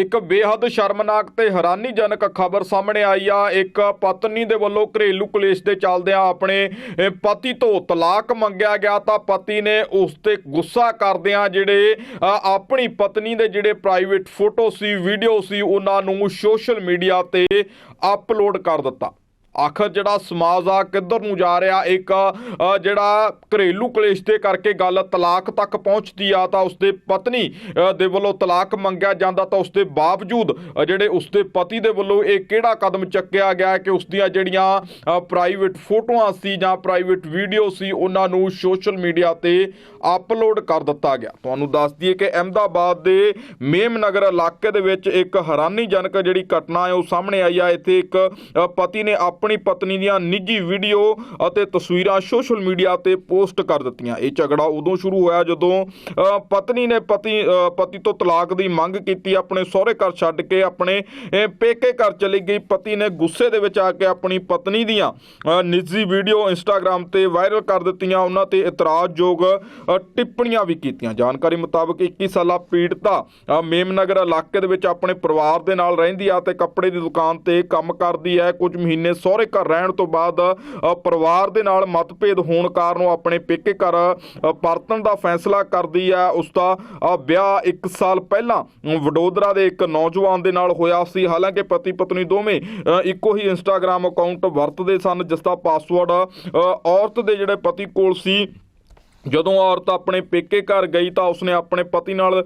ਇੱਕ ਬੇਹੱਦ ਸ਼ਰਮਨਾਕ ਤੇ ਹੈਰਾਨੀਜਨਕ ਖਬਰ ਸਾਹਮਣੇ ਆਈ ਆ। ਇੱਕ ਪਤਨੀ ਦੇ ਵੱਲੋਂ ਘਰੇਲੂ ਕਲੇਸ਼ ਦੇ ਚੱਲਦਿਆਂ ਆਪਣੇ ਪਤੀ ਤੋਂ ਤਲਾਕ ਮੰਗਿਆ ਗਿਆ ਤਾਂ ਪਤੀ ਨੇ ਉਸ ਤੇ ਗੁੱਸਾ ਕਰਦਿਆਂ ਜਿਹੜੇ ਆਪਣੀ ਪਤਨੀ ਦੇ ਜਿਹੜੇ ਪ੍ਰਾਈਵੇਟ ਫੋਟੋ ਸੀ ਵੀਡੀਓ ਸੀ, ਉਹਨਾਂ ਨੂੰ ਸੋਸ਼ਲ ਮੀਡੀਆ ਤੇ ਅਪਲੋਡ ਕਰ ਦਿੱਤਾ। ਆਖਰ ਜਿਹੜਾ ਸਮਾਜ ਆ, ਕਿੱਧਰ ਨੂੰ ਜਾ ਰਿਹਾ? ਇੱਕ ਜਿਹੜਾ ਘਰੇਲੂ ਕਲੇਸ਼ ਦੇ ਕਰਕੇ ਗੱਲ ਤਲਾਕ ਤੱਕ ਪਹੁੰਚਦੀ ਆ, ਤਾਂ ਉਸਦੇ ਪਤਨੀ ਦੇ ਵੱਲੋਂ ਤਲਾਕ ਮੰਗਿਆ ਜਾਂਦਾ, ਤਾਂ ਉਸਦੇ ਬਾਵਜੂਦ ਜਿਹੜੇ ਉਸਦੇ ਪਤੀ ਦੇ ਵੱਲੋਂ ਇਹ ਕਿਹੜਾ ਕਦਮ ਚੱਕਿਆ ਗਿਆ ਕਿ ਉਸ ਦੀਆਂ ਜਿਹੜੀਆਂ ਪ੍ਰਾਈਵੇਟ ਫੋਟੋਆਂ ਸੀ ਜਾਂ ਪ੍ਰਾਈਵੇਟ ਵੀਡੀਓ ਸੀ, ਉਹਨਾਂ ਨੂੰ ਸੋਸ਼ਲ ਮੀਡੀਆ ਤੇ ਅਪਲੋਡ ਕਰ ਦਿੱਤਾ ਗਿਆ। ਤੁਹਾਨੂੰ ਦੱਸ ਦਈਏ ਕਿ ਅਹਿਮਦਾਬਾਦ ਦੇ ਮੇਮ ਨਗਰ ਇਲਾਕੇ ਦੇ ਵਿੱਚ ਇੱਕ ਹੈਰਾਨੀਜਨਕ ਜਿਹੜੀ ਘਟਨਾ ਹੈ, ਉਹ ਸਾਹਮਣੇ ਆਈ ਆ। ਇੱਥੇ ਇੱਕ ਪਤੀ ਨੇ ਆਪਣੀ ਆਪਣੀ ਪਤਨੀ ਦੀਆਂ ਨਿੱਜੀ ਵੀਡੀਓ ਅਤੇ ਤਸਵੀਰਾਂ ਸੋਸ਼ਲ ਮੀਡੀਆ ਤੇ ਪੋਸਟ ਕਰ ਦਿੱਤੀਆਂ। ਇਹ ਝਗੜਾ ਉਦੋਂ ਸ਼ੁਰੂ ਹੋਇਆ ਜਦੋਂ ਪਤਨੀ ਨੇ ਪਤੀ ਪਤੀ ਤੋਂ ਤਲਾਕ ਦੀ ਮੰਗ ਕੀਤੀ। ਆਪਣੇ ਸਹੁਰੇ ਘਰ ਛੱਡ ਕੇ ਆਪਣੇ ਪੇਕੇ ਘਰ ਚਲੀ ਗਈ। ਪਤੀ ਨੇ ਗੁੱਸੇ ਦੇ ਵਿੱਚ ਆ ਕੇ ਆਪਣੀ ਪਤਨੀ ਦੀਆਂ ਨਿੱਜੀ ਵੀਡੀਓ ਇੰਸਟਾਗ੍ਰam ਤੇ ਵਾਇਰਲ ਕਰ ਦਿੱਤੀਆਂ। ਉਹਨਾਂ ਤੇ ਇਤਰਾਜ਼ਯੋਗ ਟਿੱਪਣੀਆਂ ਵੀ ਕੀਤੀਆਂ। ਜਾਣਕਾਰੀ ਮੁਤਾਬਕ 21 ਸਾਲਾ ਪੀੜਤਾ ਅ, ਮੇਮਨਗਰ ਇਲਾਕੇ ਦੇ ਵਿੱਚ ਆਪਣੇ ਪਰਿਵਾਰ ਦੇ ਨਾਲ ਰਹਿੰਦੀ ਆ ਤੇ ਕੱਪੜੇ ਦੀ ਦੁਕਾਨ ਤੇ ਕੰਮ ਕਰਦੀ ਹੈ। ਕੁਝ ਮਹੀਨੇ ਸਹੁਰੇ ਘਰ ਰਹਿਣ ਤੋਂ ਬਾਅਦ ਪਰਿਵਾਰ ਦੇ ਨਾਲ ਮਤਭੇਦ ਹੋਣ ਕਾਰਨ ਉਹ ਆਪਣੇ ਪੇਕੇ ਘਰ ਪਰਤਣ ਦਾ ਫੈਸਲਾ ਕਰਦੀ ਹੈ ਉਸ ਦਾ ਵਿਆਹ 1 ਸਾਲ ਪਹਿਲਾਂ ਵਡੋਦਰਾ ਦੇ ਇੱਕ ਨੌਜਵਾਨ ਦੇ ਨਾਲ ਹੋਇਆ ਸੀ। ਹਾਲਾਂਕਿ ਪਤੀ ਪਤਨੀ ਦੋਵੇਂ ਅ, ਇੱਕੋ ਹੀ ਇੰਸਟਾਗ੍ਰam ਅਕਾਊਂਟ ਵਰਤਦੇ ਸਨ ਜਿਸ ਦਾ ਪਾਸਵਰਡ ਔਰਤ ਦੇ ਜਿਹੜੇ ਪਤੀ ਕੋਲ ਸੀ ਜਦੋਂ ਔਰਤ ਆਪਣੇ ਪੇਕੇ ਘਰ ਗਈ ਤਾਂ ਉਸਨੇ ਆਪਣੇ ਪਤੀ ਨਾਲ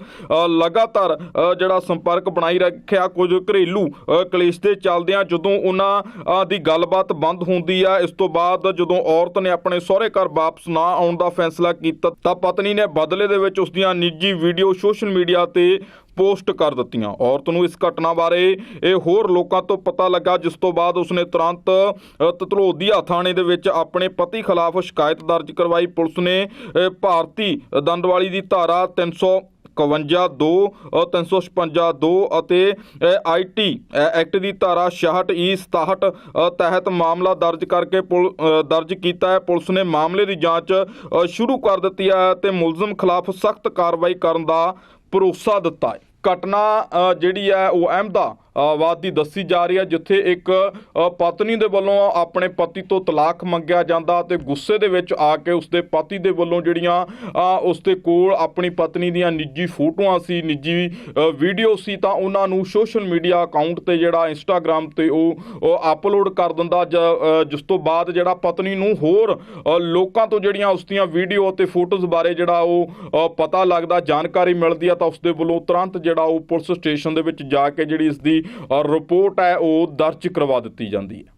ਲਗਾਤਾਰ ਜਿਹੜਾ ਸੰਪਰਕ ਬਣਾਈ ਰੱਖਿਆ ਕੁਝ ਘਰੇਲੂ ਕਲੇਸ਼ ਦੇ ਚੱਲਦਿਆਂ ਜਦੋਂ ਉਹਨਾਂ ਦੀ ਗੱਲਬਾਤ ਬੰਦ ਹੁੰਦੀ ਆ, ਇਸ ਤੋਂ ਬਾਅਦ ਜਦੋਂ ਔਰਤ ਨੇ ਆਪਣੇ ਸਹੁਰੇ ਘਰ ਵਾਪਸ ਨਾ ਆਉਣ ਦਾ ਫੈਸਲਾ ਕੀਤਾ ਤਾਂ ਪਤਨੀ ਨੇ ਬਦਲੇ ਦੇ ਵਿੱਚ ਉਸ ਦੀਆਂ ਨਿੱਜੀ ਵੀਡੀਓ ਸੋਸ਼ਲ ਮੀਡੀਆ ਤੇ ਪੋਸਟ ਕਰ ਦਿੱਤੀਆਂ। ਔਰਤ ਨੂੰ ਇਸ ਘਟਨਾ ਬਾਰੇ ਇਹ ਹੋਰ ਲੋਕਾਂ ਤੋਂ ਪਤਾ ਲੱਗਾ, ਜਿਸ ਤੋਂ ਬਾਅਦ ਉਸਨੇ ਤੁਰੰਤ ਤਤਲੋਦੀਆ ਥਾਣੇ ਦੇ ਵਿੱਚ ਆਪਣੇ ਪਤੀ ਖਿਲਾਫ ਸ਼ਿਕਾਇਤ ਦਰਜ ਕਰਵਾਈ। ਪੁਲਿਸ ਨੇ ਭਾਰਤੀ ਦੰਡਵਾਲੀ ਦੀ ਧਾਰਾ 300 51 2 356 2 ਅਤੇ ਆਈਟੀ ਐਕਟ ਦੀ ਧਾਰਾ 66 ਈ 67 ਤਹਿਤ ਮਾਮਲਾ ਦਰਜ ਕਰਕੇ ਪੁਲ- ਦਰਜ ਕੀਤਾ ਹੈ। ਪੁਲਿਸ ਨੇ ਮਾਮਲੇ ਦੀ ਜਾਂਚ ਸ਼ੁਰੂ ਕਰ ਦਿੱਤੀ ਹੈ ਤੇ ਮੁਲਜ਼ਮ ਖਿਲਾਫ ਸਖਤ ਕਾਰਵਾਈ ਕਰਨ ਦਾ ਭਰੋਸਾ ਦਿੱਤਾ ਹੈ। ਘਟਨਾ ਜਿਹੜੀ ਹੈ ਉਹ ਅਹਿਮਦਾ ਅਹਿਮਦਾਬਾਦ ਦੀ ਦੱਸੀ ਜਾ ਰਹੀ ਹੈ ਜਿੱਥੇ ਇੱਕ ਪਤਨੀ ਦੇ ਵੱਲੋਂ ਆਪਣੇ ਪਤੀ ਤੋਂ ਤਲਾਕ ਮੰਗਿਆ ਜਾਂਦਾ ਤੇ ਗੁੱਸੇ ਦੇ ਵਿੱਚ ਆ ਕੇ ਉਸਦੇ ਪਤੀ ਦੇ ਵੱਲੋਂ ਜਿਹੜੀਆਂ ਅ, ਉਸਦੇ ਕੋਲ ਆਪਣੀ ਪਤਨੀ ਦੀਆਂ ਨਿੱਜੀ ਫੋਟੋਆਂ ਸੀ ਨਿੱਜੀ ਵੀਡੀਓ ਸੀ ਤਾਂ ਉਹਨਾਂ ਨੂੰ ਸੋਸ਼ਲ ਮੀਡੀਆ ਅਕਾਊਂਟ ਤੇ ਜਿਹੜਾ ਇੰਸਟਾਗ੍ਰam ਤੇ ਉਹ ਅਪਲੋਡ ਕਰ ਦਿੰਦਾ ਜਿਸ ਤੋਂ ਬਾਅਦ ਜਿਹੜਾ ਪਤਨੀ ਨੂੰ ਹੋਰ ਲੋਕਾਂ ਤੋਂ ਜਿਹੜੀਆਂ ਉਸ ਦੀਆਂ ਵੀਡੀਓ ਤੇ ਫੋਟੋਜ਼ ਬਾਰੇ ਜਿਹੜਾ ਉਹ ਪਤਾ ਲੱਗਦਾ ਜਾਣਕਾਰੀ ਮਿਲਦੀ ਆ ਤਾਂ ਉਸਦੇ ਵੱਲੋਂ ਤੁਰੰਤ ਜਿਹੜਾ ਉਹ ਪੁਲਿਸ ਸਟੇਸ਼ਨ ਦੇ ਵਿੱਚ ਜਾ ਕੇ ਜਿਹੜੀ ਇਸ ਦੀ ਔਰ ਰਿਪੋਰਟ ਹੈ ਉਹ ਦਰਜ ਕਰਵਾ ਦਿੱਤੀ ਜਾਂਦੀ ਹੈ।